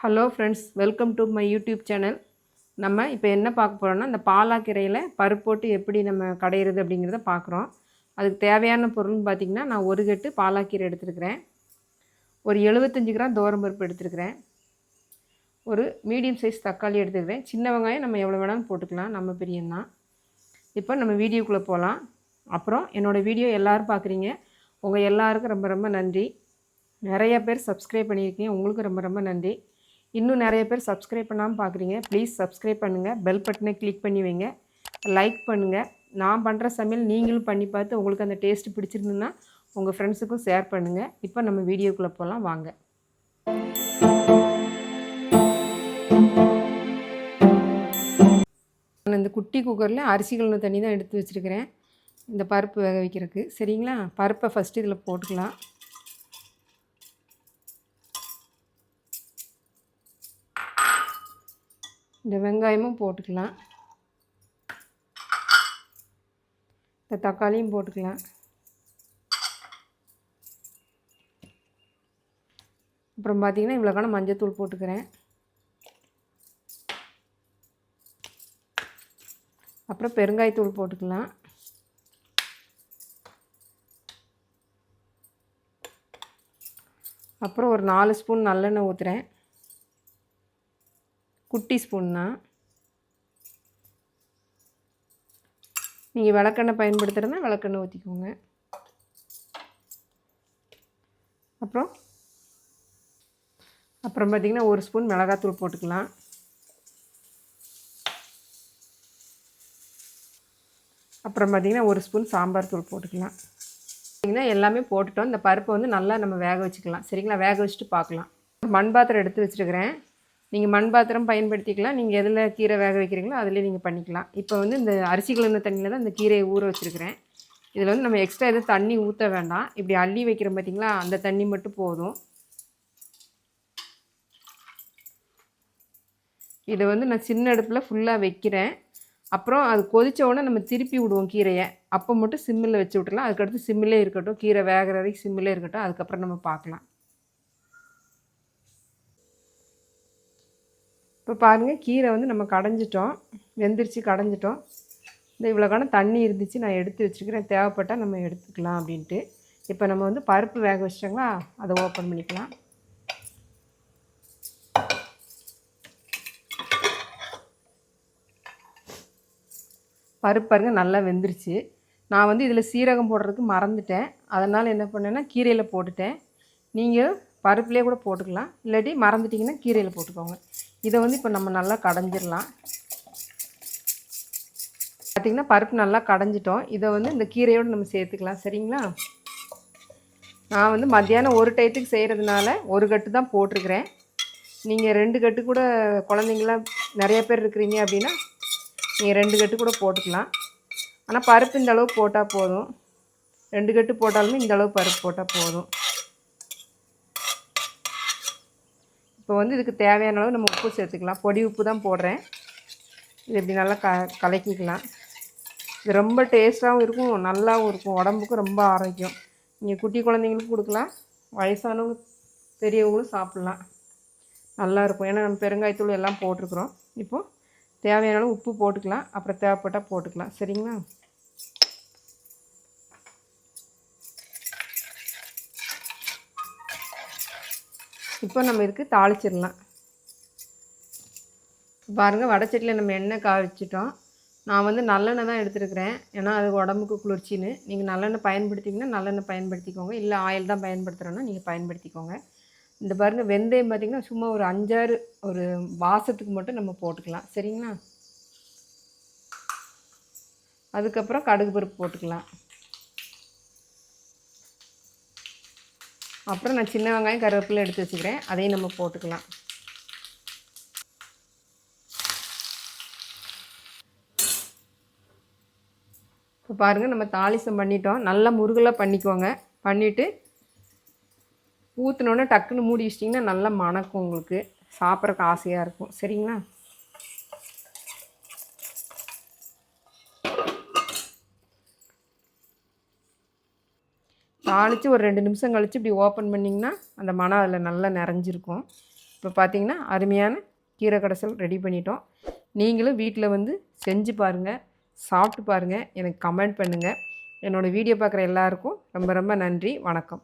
Hello friends welcome to my YouTube channel நம்ம இப்போ என்ன பார்க்க போகிறோம்னா இந்த பாலாக்கீரையில் பருப்பு போட்டு எப்படி நம்ம கடையிறது அப்படிங்கிறத பார்க்குறோம். அதுக்கு தேவையான பொருள்னு பார்த்திங்கன்னா நான் ஒரு கட்டு பாலாக்கீரை எடுத்துருக்கிறேன். ஒரு எழுபத்தஞ்சு கிராம் பருப்பு எடுத்துருக்கிறேன். ஒரு மீடியம் சைஸ் தக்காளி எடுத்துக்கிறேன் சின்ன வெங்காயம் நம்ம எவ்வளோ வேணாலும் போட்டுக்கலாம். நம்ம பிரியம்தான். இப்போ நம்ம வீடியோக்குள்ளே போகலாம் அப்புறம் என்னோடய வீடியோ எல்லோரும் பார்க்குறீங்க. உங்கள் எல்லாருக்கும் ரொம்ப ரொம்ப நன்றி. நிறைய பேர் சப்ஸ்கிரைப் பண்ணியிருக்கீங்க. உங்களுக்கு ரொம்ப ரொம்ப நன்றி. இன்னும் நிறைய பேர் சப்ஸ்கிரைப் பண்ணாமல் பார்க்குறீங்க ப்ளீஸ் சப்ஸ்கிரைப் பண்ணுங்கள் பெல் பட்டனை கிளிக் பண்ணி வைங்க. லைக் பண்ணுங்கள் நான் பண்ணுற சமையல் நீங்களும் பண்ணி பார்த்து உங்களுக்கு அந்த டேஸ்ட் பிடிச்சிருந்துன்னா உங்கள் ஃப்ரெண்ட்ஸுக்கும் ஷேர் பண்ணுங்கள் இப்போ நம்ம வீடியோக்குள்ளே போகலாம் வாங்க. நான் இந்த குட்டி குக்கரில் அரிசி தண்ணி தான் எடுத்து வச்சுருக்கிறேன். இந்த பருப்பு வேக வைக்கிறதுக்கு. சரிங்களா? பருப்பை ஃபஸ்ட்டு இதில் போட்டுக்கலாம். இந்த வெங்காயமும் போட்டுக்கலாம். இந்த தக்காளியும் போட்டுக்கலாம். அப்புறம் பார்த்திங்கன்னா இவ்வளோக்கான மஞ்சத்தூள் போட்டுக்கிறேன். அப்புறம் பெருங்காயத்தூள் போட்டுக்கலாம். அப்புறம் ஒரு நாலு ஸ்பூன் நல்லெண்ணெய் ஊற்றுறேன் குட்டி ஸ்பூன் தான் நீங்கள் விளக்கெண்ணெய் பயன்படுத்துகிறதா விளக்கெண்ணெய் ஊற்றிக்கோங்க அப்புறம் அப்புறம் பார்த்திங்கன்னா ஒரு ஸ்பூன் மிளகாத்தூள் போட்டுக்கலாம். அப்புறம் பார்த்திங்கன்னா ஒரு ஸ்பூன் சாம்பார் தூள் போட்டுக்கலாம். பார்த்திங்கன்னா எல்லாமே போட்டுட்டோம். இந்த பருப்பை வந்து நல்லா நம்ம வேக வச்சுக்கலாம். சரிங்களா? வேக வச்சுட்டு பார்க்கலாம். மண் பாத்திரம் எடுத்து வச்சுருக்கிறேன். நீங்கள் மண் பாத்திரம் பயன்படுத்திக்கலாம். நீங்கள் எதில் கீரை வேக வைக்கிறீங்களோ அதிலே நீங்கள் பண்ணிக்கலாம். இப்போ வந்து இந்த அரிசி கலந்த தண்ணியில் தான் இந்த கீரையை ஊற வச்சுருக்கிறேன். இதில் வந்து நம்ம எக்ஸ்ட்ரா எதுவும் தண்ணி ஊற்ற வேண்டாம். இப்படி அள்ளி வைக்கிறோம் பார்த்திங்களா அந்த தண்ணி மட்டும் போதும். இதை வந்து நான் சின்ன அடுப்பில் ஃபுல்லாக வைக்கிறேன். அப்புறம் அது கொதித்த உடனே நம்ம திருப்பி விடுவோம் கீரையை. அப்போ மட்டும் சிம்மில் வச்சு விட்டுலாம் அதுக்கடுத்து சிம்மிலே இருக்கட்டும். கீரை வேகிற வரைக்கும் சிம்மிலே இருக்கட்டும். அதுக்கப்புறம் நம்ம பார்க்கலாம். இப்போ பாருங்கள் கீரை வந்து நம்ம கடைஞ்சிட்டோம். வெந்திரிச்சு கடைஞ்சிட்டோம். இந்த இவ்வளோக்கான தண்ணி இருந்துச்சு நான் எடுத்து வச்சுருக்கிறேன். தேவைப்பட்டால் நம்ம எடுத்துக்கலாம் அப்படின்ட்டு. இப்போ நம்ம வந்து பருப்பு வேக வச்சிட்டோங்களா? அதை ஓப்பன் பண்ணிக்கலாம். பருப்பு பாருங்கள் நல்லா வெந்துருச்சு. நான் வந்து இதில் சீரகம் போடுறதுக்கு மறந்துட்டேன். அதனால் என்ன பண்ணேன்னா கீரையில் போட்டுட்டேன். நீங்கள் பருப்புலேயே கூட போட்டுக்கலாம். இல்லாட்டி மறந்துட்டிங்கன்னா கீரையில் போட்டுக்கோங்க. இதை வந்து இப்போ நம்ம நல்லா கடைஞ்சிடலாம் பார்த்திங்கன்னா பருப்பு நல்லா கடைஞ்சிட்டோம். இதை வந்து இந்த கீரையோடு நம்ம சேர்த்துக்கலாம். சரிங்களா? நான் வந்து மத்தியானம் ஒரு டயத்துக்கு செய்கிறதுனால ஒரு கட்டு தான் போட்டிருக்கிறேன். நீங்கள் ரெண்டு கட்டு கூட குழந்தைங்களாம் நிறைய பேர் இருக்கிறீங்க அப்படின்னா நீங்கள் ரெண்டு கட்டு கூட போட்டுக்கலாம். ஆனால் பருப்பு இந்த அளவு போட்டால் போதும். ரெண்டு கட்டு போட்டாலுமே இந்த அளவு பருப்பு போட்டால் போதும். இப்போ வந்து இதுக்கு தேவையான அளவு நம்ம உப்பு சேர்த்துக்கலாம். பொடி உப்பு தான் போடுறேன். இது இப்படி நல்லா க கலக்கிக்கலாம். இது ரொம்ப டேஸ்ட்டாகவும் இருக்கும் நல்லாவும் இருக்கும். உடம்புக்கும் ரொம்ப ஆரோக்கியம். நீங்கள் குட்டி குழந்தைங்களுக்கும் கொடுக்கலாம். வயசானவங்க பெரியவங்களும் சாப்பிட்லாம். நல்லாயிருக்கும் ஏன்னா நம்ம பெருங்காயத்தூள் எல்லாம் போட்டிருக்குறோம். இப்போது தேவையான அளவு உப்பு போட்டுக்கலாம். அப்புறம் தேவைப்பட்டால் போட்டுக்கலாம். சரிங்களா? இப்போ நம்ம இதுக்கு தாளிச்சிடலாம். பாருங்கள் வடச்சட்டியில் நம்ம எண்ணெய் காய்ச்சிட்டோம். நான் வந்து நல்லெண்ணெய் தான் எடுத்துருக்கிறேன். ஏன்னா அது உடம்புக்கு குளிர்ச்சின்னு. நீங்கள் நல்லெண்ணெய் பயன்படுத்திங்கன்னா நல்லெண்ணெய் பயன்படுத்திக்கோங்க. இல்லை ஆயில் தான் பயன்படுத்துகிறோன்னா நீங்கள் பயன்படுத்திக்கோங்க. இந்த பாருங்கள் வெந்தயம் பார்த்திங்கன்னா சும்மா ஒரு அஞ்சாறு ஒரு வாசத்துக்கு மட்டும் நம்ம போட்டுக்கலாம். சரிங்களா? அதுக்கப்புறம் கடுகு பருப்பு போட்டுக்கலாம். அப்புறம் நான் சின்ன வெங்காயம் கருவேப்பிலை எடுத்து வச்சுக்கிறேன். அதையும் நம்ம போட்டுக்கலாம். இப்போ பாருங்கள் நம்ம தாளிசம் பண்ணிட்டோம். நல்லா முருகலாக பண்ணிக்கோங்க. பண்ணிவிட்டு ஊற்றினோன்னே டக்குன்னு மூடி வச்சிட்டிங்கன்னா நல்லா மணக்கும் உங்களுக்கு. சாப்பிட்றக்கு ஆசையாக இருக்கும். சரிங்களா? தாளித்து ஒரு ரெண்டு நிமிஷம் கழித்து இப்படி ஓப்பன் பண்ணிங்கன்னா அந்த மனம் அதில் நல்லா நிறைஞ்சிருக்கும். இப்போ பார்த்தீங்கன்னா அருமையான கீரை கடைசல் ரெடி பண்ணிட்டோம். நீங்களும் வீட்டில் வந்து செஞ்சு பாருங்கள் சாப்பிட்டு பாருங்கள் எனக்கு கமெண்ட் பண்ணுங்கள் என்னோடய வீடியோ பார்க்குற எல்லாருக்கும் ரொம்ப ரொம்ப நன்றி. வணக்கம்.